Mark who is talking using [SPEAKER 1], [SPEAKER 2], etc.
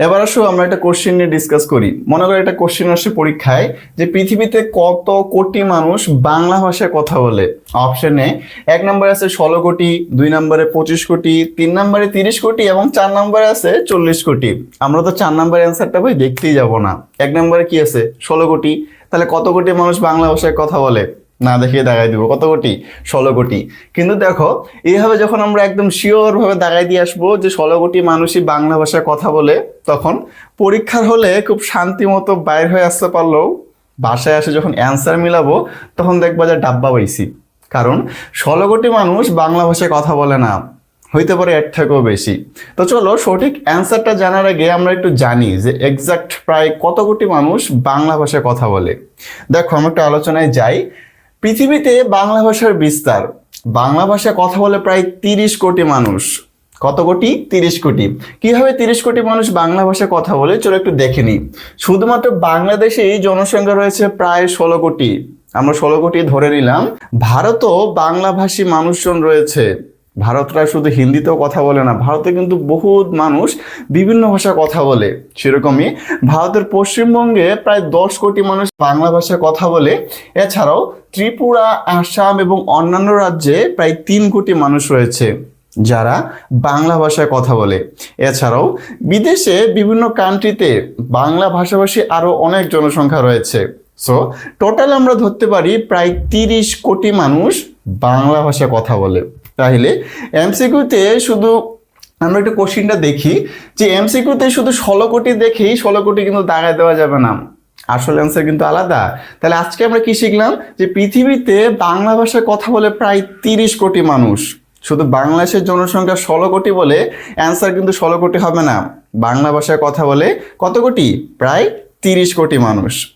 [SPEAKER 1] এবার আসো, আমরা একটা কোশ্চেন নিয়ে ডিসকাস করি। মনে করো একটা কোশ্চেন আসে পরীক্ষায় যে পৃথিবীতে কত কোটি মানুষ বাংলা ভাষায় কথা বলে? অপশনে এক নম্বরে আছে ষোলো কোটি, দুই নম্বরে পঁচিশ কোটি, তিন নম্বরে তিরিশ কোটি এবং চার নম্বরে আছে চল্লিশ কোটি। আমরা তো চার নম্বরের অ্যান্সারটা ভাই দেখতেই যাব না। এক নম্বরে কি আছে? ষোলো কোটি। তাহলে কত কোটি মানুষ বাংলা ভাষায় কথা বলে? না দেখিয়ে দাগাই দিব। কত কোটি? ষোলো কোটি। কিন্তু দেখো, এইভাবে যখন আমরা একদম শিওর ভাবে দাগাই দিয়ে আসব যে ষোলো কোটি মানুষই বাংলা ভাষায় কথা বলে, তখন পরীক্ষার হলে খুব শান্তি মতো বাইর হয়ে আসতে পারলেও বাসায় এসে যখন অ্যান্সার মিলাবো, তখন দেখবা যে ডাব্বা পাইছি। কারণ ষোলো কোটি মানুষ বাংলা ভাষায় কথা বলে না। হইতে পারে এর থেকেও বেশি। তো চলো, সঠিক অ্যান্সারটা জানার আগে আমরা একটু জানি যে এক্সাক্ট প্রায় কত কোটি মানুষ বাংলা ভাষায় কথা বলে। দেখো আমরা একটা আলোচনায় যাই। পৃথিবীতে বাংলা ভাষার বিস্তার। বাংলা ভাষায় কথা বলে প্রায় তিরিশ কোটি মানুষ। কত কোটি? তিরিশ কোটি। কীভাবে তিরিশ কোটি মানুষ বাংলা ভাষায় কথা বলে, চলো একটু দেখে নিই। শুধুমাত্র বাংলাদেশেই জনসংখ্যা রয়েছে প্রায় ষোলো কোটি। আমরা ষোলো কোটি ধরে নিলাম। ভারতও বাংলাভাষী মানুষজন রয়েছে। ভারতরা শুধু হিন্দিতেও কথা বলে না, ভারতে কিন্তু বহুত মানুষ বিভিন্ন ভাষায় কথা বলে সেরকমই। ভারতের পশ্চিমবঙ্গে প্রায় দশ কোটি মানুষ বাংলা ভাষায় কথা বলে। এছাড়াও ত্রিপুরা, আসাম এবং অন্যান্য রাজ্যে প্রায় তিন কোটি মানুষ রয়েছে যারা বাংলা ভাষায় কথা বলে। এছাড়াও বিদেশে বিভিন্ন কান্ট্রিতে বাংলা ভাষাভাষী আরও অনেক জনসংখ্যা রয়েছে। সো টোটাল আমরা ধরতে পারি প্রায় তিরিশ কোটি মানুষ বাংলা ভাষায় কথা বলে। তাহলে এমসিকিউতে শুধু আমরা একটু কোশ্চিনটা দেখি যে এমসিকিউতে শুধু ষোলো কোটি দেখেই ষোলো কোটি কিন্তু দাগায় দেওয়া যাবে না। আসল অ্যান্সার কিন্তু আলাদা। তাহলে আজকে আমরা কি শিখলাম? যে পৃথিবীতে বাংলা ভাষায় কথা বলে প্রায় তিরিশ কোটি মানুষ। শুধু বাংলাদেশের জনসংখ্যা ষোলো কোটি বলে অ্যান্সার কিন্তু ষোলো কোটি হবে না। বাংলা ভাষায় কথা বলে কত কোটি? প্রায় তিরিশ কোটি মানুষ।